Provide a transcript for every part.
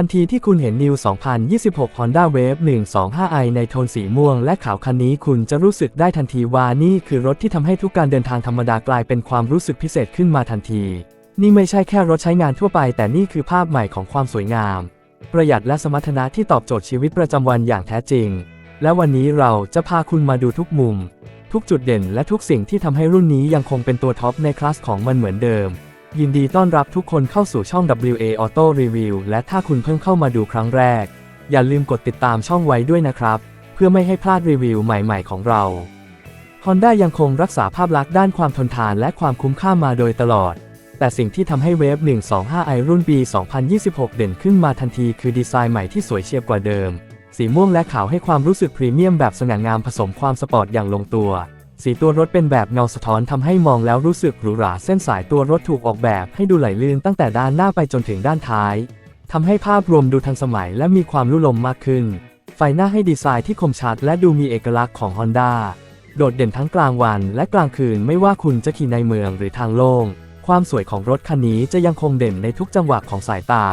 ทันทีที่คุณเห็น New 2026 Honda Wave 125i ในโทนสีม่วงและขาวคันนี้คุณจะรู้สึกได้ทันทีว่านี่คือรถที่ทำให้ทุกการเดินทางธรรมดากลายเป็นความรู้สึกพิเศษขึ้นมาทันที นี่ไม่ใช่แค่รถใช้งานทั่วไป แต่นี่คือภาพใหม่ของความสวยงาม ประหยัดและสมรรถนะที่ตอบโจทย์ชีวิตประจำวันอย่างแท้จริง และวันนี้เราจะพาคุณมาดูทุกมุม ทุกจุดเด่นและทุกสิ่งที่ทำให้รุ่นนี้ยังคงเป็นตัวท็อปในคลาสของมันเหมือนเดิม ยินดีต้อนรับทุกคนเข้าสู่ช่อง WA Auto Review และถ้าคุณเพิ่งเข้ามาดูครั้งแรก อย่าลืมกดติดตามช่องไว้ด้วยนะครับ เพื่อไม่ให้พลาดรีวิวใหม่ๆของเรา Honda ยังคงรักษาภาพลักษณ์ด้านความทนทานและความคุ้มค่ามาโดยตลอด แต่สิ่งที่ทำให้เวฟ 125i รุ่นปี 2026 เด่นขึ้นมาทันทีคือดีไซน์ใหม่ที่สวยเฉียบกว่าเดิม สีม่วงและขาวให้ความรู้สึกพรีเมียมแบบสง่างามผสมความสปอร์ตอย่างลงตัว สีตัวรถเป็นแบบเงาสะท้อนทำให้มองแล้วรู้สึกหรูหราเส้นสายตัวรถถูกออกแบบให้ดูไหลลื่นตั้งแต่ด้านหน้าไปจนถึงด้านท้ายทำให้ภาพรวมดูทันสมัยและมีความลุ่ลมมากขึ้น ไฟหน้าให้ดีไซน์ที่คมชัดและดูมีเอกลักษณ์ของ Honda โดดเด่นทั้งกลางวันและกลางคืนไม่ว่าคุณจะขี่ในเมืองหรือทางโล่งความสวยของรถคันนี้จะยังคงเด่นในทุกจังหวะของสายตา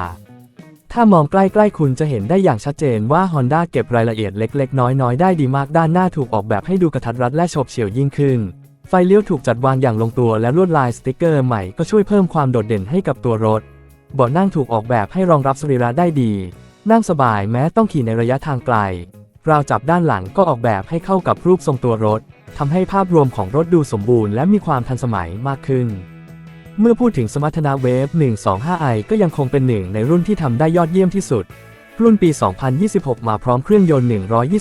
ถ้ามองใกล้ๆคุณจะเห็นได้อย่างชัดเจนว่า Honda เก็บรายละเอียดเล็กๆ น้อยๆ ได้ดีมากด้านหน้าถูกออกแบบให้ดูกระทัดรัดและโฉบเฉี่ยวยิ่งขึ้น ไฟเลี้ยวถูกจัดวางอย่างลงตัวและลวดลายสติกเกอร์ใหม่ก็ช่วยเพิ่มความโดดเด่นให้กับตัวรถเบาะนั่งถูกออกแบบให้รองรับสรีระได้ดี นั่งสบายแม้ต้องขี่ในระยะทางไกลราวจับด้านหลังก็ออกแบบให้เข้ากับรูปทรงตัวรถทำให้ภาพรวมของรถดูสมบูรณ์และมีความทันสมัยมากขึ้น เมื่อพูดถึงสมรรถนะเวฟ 125i ก็ยังคงเป็นหนึ่งในรุ่นที่ทำได้ยอดเยี่ยมที่สุด รุ่นปี 2026 มาพร้อมเครื่องยนต์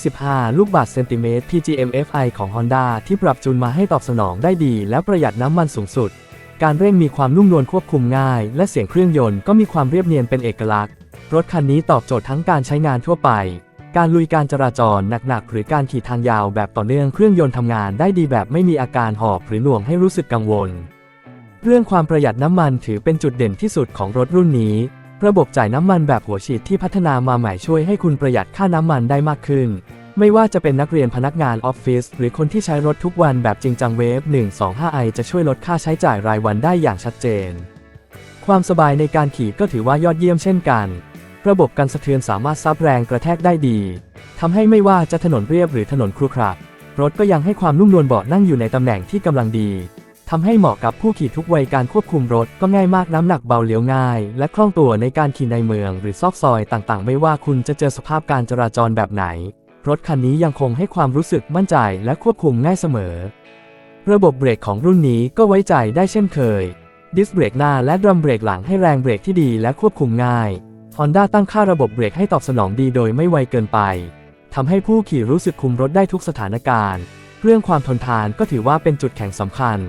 125 ลูกบาศก์เซนติเมตร PGM-FI ของ Honda ที่ปรับจูนมาให้ตอบสนองได้ดี และประหยัดน้ำมันสูงสุด การเร่งมีความนุ่มนวลควบคุมง่าย และเสียงเครื่องยนต์ก็มีความเรียบเนียนเป็นเอกลักษณ์ รถคันนี้ตอบโจทย์ทั้งการใช้งานทั่วไป การลุยการจราจรหนักๆ หรือการขี่ทางยาวแบบต่อเนื่องเครื่องยนต์ทำงานได้ดีแบบไม่มีอาการหอบหรือหน่วงให้รู้สึกกังวล เรื่องความประหยัดน้ำมันถือเป็นจุดเด่นที่สุดของรถรุ่นนี้ ระบบจ่ายน้ำมันแบบหัวฉีดที่พัฒนามาใหม่ช่วยให้คุณประหยัดค่าน้ำมันได้มากขึ้น ไม่ว่าจะเป็นนักเรียนพนักงานออฟฟิศหรือคนที่ใช้รถทุกวันแบบจริงจังเวฟ 125i จะช่วยลดค่าใช้จ่ายรายวันได้อย่างชัดเจน ความสบายในการขี่ก็ถือว่ายอดเยี่ยมเช่นกัน ระบบกันสะเทือนสามารถซับแรงกระแทกได้ดีทำให้ไม่ว่าจะถนนเรียบหรือถนนครุขระรถก็ยังให้ความนุ่มนวลเบาะนั่งอยู่ในตำแหน่งที่กำลังดี ทำให้เหมาะกับผู้ขี่ทุกวัยการควบคุมรถก็ง่ายมากน้ำหนักเบาเลี้ยวง่าย และคล่องตัวในการขี่ในเมือง หรือซอกซอยต่างๆ ไม่ว่าคุณจะเจอสภาพการจราจรแบบไหน รถคันนี้ยังคงให้ความรู้สึกมั่นใจและควบคุมง่ายเสมอ ระบบเบรกของรุ่นนี้ก็ไว้ใจได้เช่นเคย ดิสเบรกหน้าและดรัมเบรกหลังให้แรงเบรกที่ดีและควบคุมง่าย Honda ตั้งค่าระบบเบรกให้ตอบสนองดีโดยไม่ไวเกินไปทำให้ผู้ขี่รู้สึกคุมรถได้ทุกสถานการณ์ เรื่องความทนทานก็ถือว่าเป็นจุดแข็งสำคัญ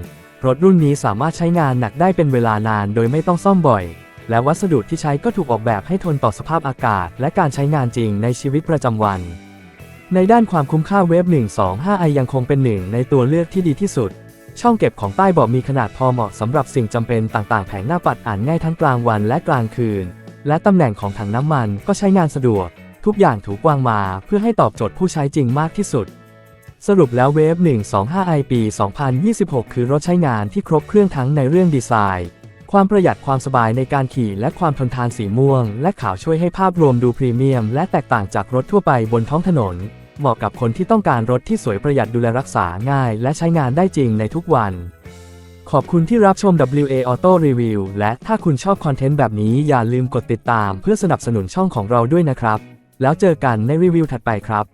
รถรุ่นนี้สามารถใช้งานหนักได้เป็นเวลานานโดยไม่ต้องซ่อมบ่อย และวัสดุที่ใช้ก็ถูกออกแบบให้ทนต่อสภาพอากาศ และการใช้งานจริงในชีวิตประจำวัน ในด้านความคุ้มค่าเวฟ 125i ยังคงเป็นหนึ่งในตัวเลือกที่ดีที่สุด ช่องเก็บของใต้เบาะมีขนาดพอเหมาะสำหรับสิ่งจำเป็นต่างๆ แผงหน้าปัดอ่านง่ายทั้งกลางวันและกลางคืน และตำแหน่งของถังน้ำมันก็ใช้งานสะดวก ทุกอย่างถูกวางมาเพื่อให้ตอบโจทย์ผู้ใช้จริงมากที่สุด สรุปแล้วเวฟ 125i ปี 2026 คือรถใช้งานที่ครบเครื่องทั้งในเรื่องดีไซน์ ความประหยัดความสบายในการขี่และความทนทานสีม่วง และขาวช่วยให้ภาพรวมดูพรีเมียม และแตกต่างจากรถทั่วไปบนท้องถนน เหมาะกับคนที่ต้องการรถที่สวยประหยัดดูแลรักษาง่าย และใช้งานได้จริงในทุกวัน ขอบคุณที่รับชม WA Auto Review และถ้าคุณชอบคอนเทนต์แบบนี้อย่าลืมกดติดตาม เพื่อสนับสนุนช่องของเราด้วยนะครับ แล้วเจอกันในรีวิวถัดไปครับ